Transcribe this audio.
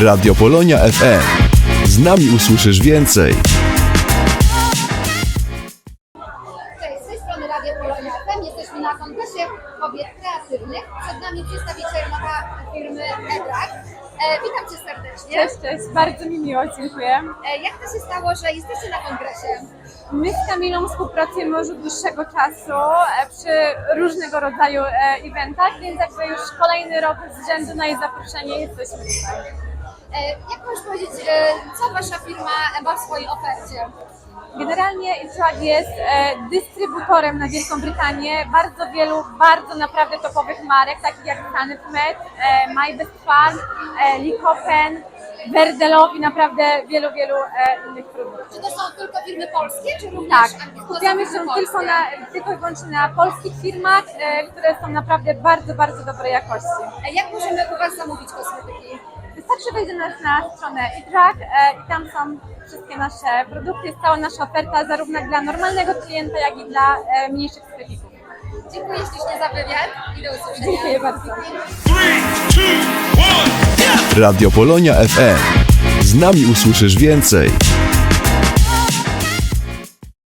Radio Polonia FM. Z nami usłyszysz więcej. Cześć, z tej strony Radio Polonia FM. Jesteśmy na kongresie kobiet kreatywnych. Przed nami przedstawicielka firmy Edrak. E, witam Cię serdecznie. Cześć, cześć, bardzo mi miło, dziękuję. E, jak to się stało, że jesteście na kongresie? My z Kamilą współpracujemy już od dłuższego czasu e, przy różnego rodzaju e, eventach, więc jakby już kolejny rok z rzędu na jej zaproszenie jesteśmy tutaj. E, jak możesz powiedzieć, e, co Wasza firma ma w swojej ofercie? Generalnie Israel jest e, dystrybutorem na Wielką Brytanię bardzo wielu, bardzo naprawdę topowych marek, takich jak e, My Best Farm, e, Licopen, Verdelow i naprawdę wielu, wielu innych produktów. Czy to są tylko firmy polskie, czy również Tak, skupiamy się tylko, na, tylko i wyłącznie na polskich firmach, które są naprawdę bardzo, bardzo dobrej jakości. Jak możemy u Was zamówić kosmetyki? Wystarczy wejść do nas na stronę iTrack e, i tam są wszystkie nasze produkty, jest cała nasza oferta zarówno dla normalnego klienta, jak i dla e, mniejszych sklepików. Dziękuję ślicznie za wywiad i do usłyszenia. Dziękuję bardzo. Radio Polonia FM. Z nami usłyszysz więcej.